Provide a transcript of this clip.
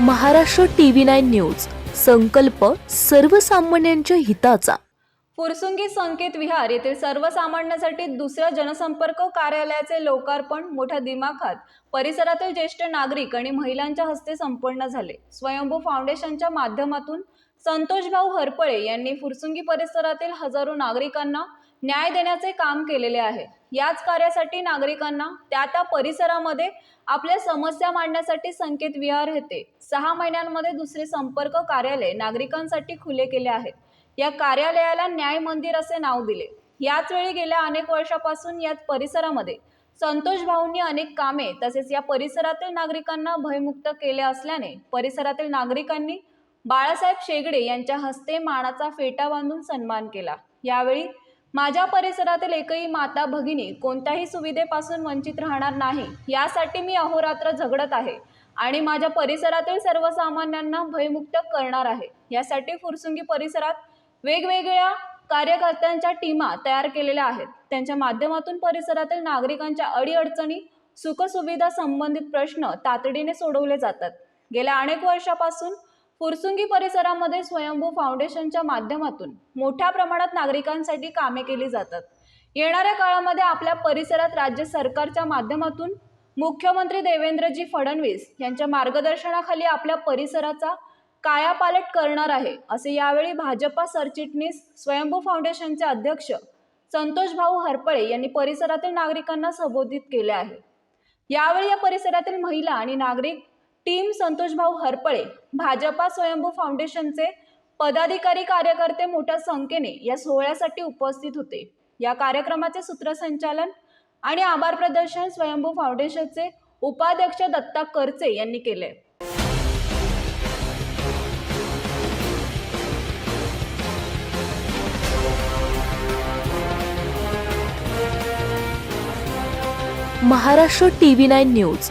Maharashtra TV nine news. संकल्प सर्वसामान्यांच्या हिताचा. फुरसुंगी संकेत विहार येथील सर्वसामान्यांसाठी दुसऱ्या जनसंपर्क कार्यालयाचे लोकार्पण मोठ्या दिमाखात. परिसरातील ज्येष्ठ नागरिक आणि महिलांच्या हस्ते संपन्न झाले. स्वयंभू फाउंडेशनच्या माध्यमातून संतोषभाऊ हरपळे यांनी फुरसुंगी परिसरातील हजारो नागरिकांना न्याय देण्याचे काम केलेले आहे. याच कार्यासाठी नागरिकांना त्या त्या परिसरामध्ये आपल्या समस्या मांडण्यासाठी संकेत विहार येते. सहा महिन्यांमध्ये दुसरे संपर्क कार्यालय नागरिकांसाठी खुले केले आहे या कार्यालयाला न्याय मंदिर असे नाव दिले. याच वेळी गेल्या अनेक वर्षापासून याच परिसरामध्ये संतोष भाऊंनी अनेक कामे तसेच या परिसरातील नागरिकांना भयमुक्त केले असल्याने परिसरातील नागरिकांनी बाळासाहेब शेगडे यांच्या हस्ते मानाचा फेटा बांधून सन्मान केला. यावेळी माझ्या परिसरातील एकही माता भगिनी कोणत्याही सुविधेपासून वंचित राहणार नाही यासाठी मी अहोरात्र झगडत आहे आणि माझ्या परिसरातील सर्वसामान्यांना भयमुक्त करणार आहे. यासाठी फुरसुंगी परिसरात वेगवेगळ्या कार्यकर्त्यांच्या टीमा तयार केलेल्या आहेत. त्यांच्या माध्यमातून परिसरातील नागरिकांच्या अडीअडचणी सुखसुविधा संबंधित प्रश्न तातडीने सोडवले जातात. गेल्या अनेक वर्षापासून फुरसुंगी परिसरामध्ये स्वयंभू फाउंडेशनच्या माध्यमातून मोठ्या प्रमाणात नागरिकांसाठी कामे केली जातात. येणाऱ्या काळामध्ये आपल्या परिसरात राज्य सरकारच्या माध्यमातून मुख्यमंत्री देवेंद्रजी फडणवीस यांच्या मार्गदर्शनाखाली आपल्या परिसराचा कायापालट करणार आहे असे यावेळी भाजपा सरचिटणीस स्वयंभू फाउंडेशनचे अध्यक्ष संतोष भाऊ हरपळे यांनी परिसरातील नागरिकांना संबोधित केले आहे. यावेळी या परिसरातील महिला आणि नागरिक टीम संतोष भाऊ हरपळे भाजपा स्वयंभू फाउंडेशनचे पदाधिकारी कार्यकर्ते मोठ्या संख्येने या सोहळ्यासाठी उपस्थित होते. या कार्यक्रमाचे सूत्रसंचालन आणि आभार प्रदर्शन स्वयंभू फाउंडेशनचे उपाध्यक्ष दत्ता करचे यांनी केले. Maharashtra TV nine news